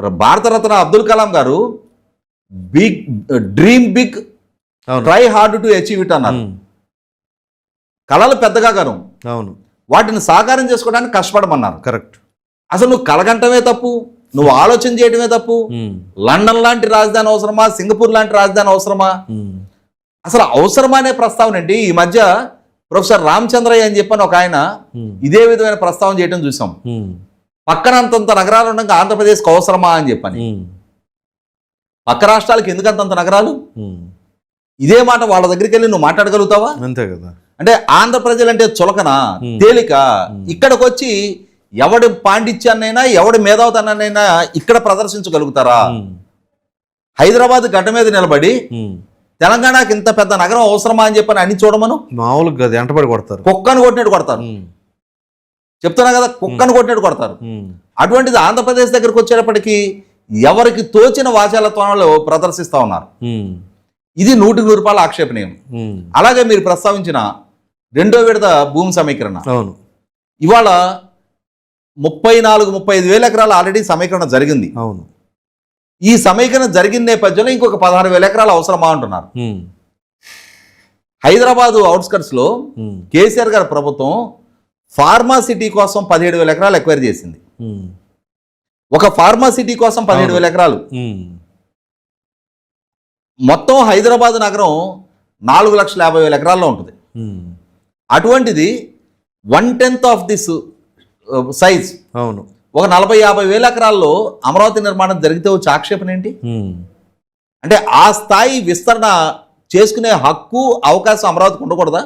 భారతరత్న అబ్దుల్ కలాం గారు big dream big try hard to achieve it అన్నారు. కళలు పెద్దగా గాను. అవును. వాటిని సాకారం చేసుకోవడానికి కష్టపడమన్నారు. కరెక్ట్. అసలు నువ్వు కలగంటమే తప్పు నువ్వు ఆలోచన చేయడమే తప్పు. లండన్ లాంటి రాజధాని అవసరమా? సింగపూర్ లాంటి రాజధాని అవసరమా? అసలు అవసరమా అనే ప్రస్తావన ఏంటి? ఈ మధ్య ప్రొఫెసర్ రామచంద్రయ్య అని చెప్పని ఒక ఆయన ఇదే విధమైన ప్రస్తావన చేయడం చూసాం. పక్కన అంతంత నగరాలు ఉండగా ఆంధ్రప్రదేశ్కి అవసరమా అని చెప్పని. పక్క రాష్ట్రాలకు ఎందుకు అంతంత నగరాలు. ఇదే మాట వాళ్ళ దగ్గరికి వెళ్ళి నువ్వు మాట్లాడగలుగుతావా? అంతే కదా. అంటే ఆంధ్ర ప్రజలంటే చులకన. తేలిక. ఇక్కడికి వచ్చి ఎవడి పాండిత్యాన్నైనా ఎవడి మేధావుతనాన్నైనా ఇక్కడ ప్రదర్శించగలుగుతారా? హైదరాబాద్ గడ్డ మీద నిలబడి. తెలంగాణకి ఇంత పెద్ద నగరం అవసరమా అని చెప్పని అన్ని చూడమను? మామూలుగా ఎంటబడి కొడతారు. కుక్కను కొట్టినట్టు కొడతారు. చెప్తున్నా కదా కుక్కను కొట్టినట్టు కొడతారు. అటువంటిది ఆంధ్రప్రదేశ్ దగ్గరికి వచ్చేటప్పటికి ఎవరికి తోచిన వాచాలత్వంలో ప్రదర్శిస్తా ఉన్నారు. ఇది నూటికి నూరు రూపాయల ఆక్షేపణీయం. అలాగే మీరు ప్రస్తావించిన రెండో విడత భూమి సమీకరణ. అవును. ఇవాళ ముప్పై నాలుగు ముప్పై ఐదు వేల ఎకరాలు ఆల్రెడీ సమీకరణ జరిగింది. అవును. ఈ సమీకరణ జరిగిన నేపథ్యంలో ఇంకొక పదహారు వేల ఎకరాలు అవసరమా అంటున్నారు. హైదరాబాదు అవుట్స్కట్స్లో ఉమ్, కేసీఆర్ గారి ప్రభుత్వం ఫార్మా సిటీ కోసం పదిహేడు వేల ఎకరాలు ఎక్వైర్ చేసింది. ఒక ఫార్మా సిటీ కోసం పదిహేడు వేల ఎకరాలు. మొత్తం హైదరాబాద్ నగరం నాలుగు లక్షల యాభై వేల ఎకరాల్లో ఉంటుంది. అటువంటిది one tenth of this size అవును. ఒక నలభై యాభై వేల ఎకరాల్లో అమరావతి నిర్మాణం జరిగితే వచ్చే ఆక్షేపణ ఏంటి? అంటే ఆ స్థాయి విస్తరణ చేసుకునే హక్కు అవకాశం అమరావతికి ఉండకూడదా?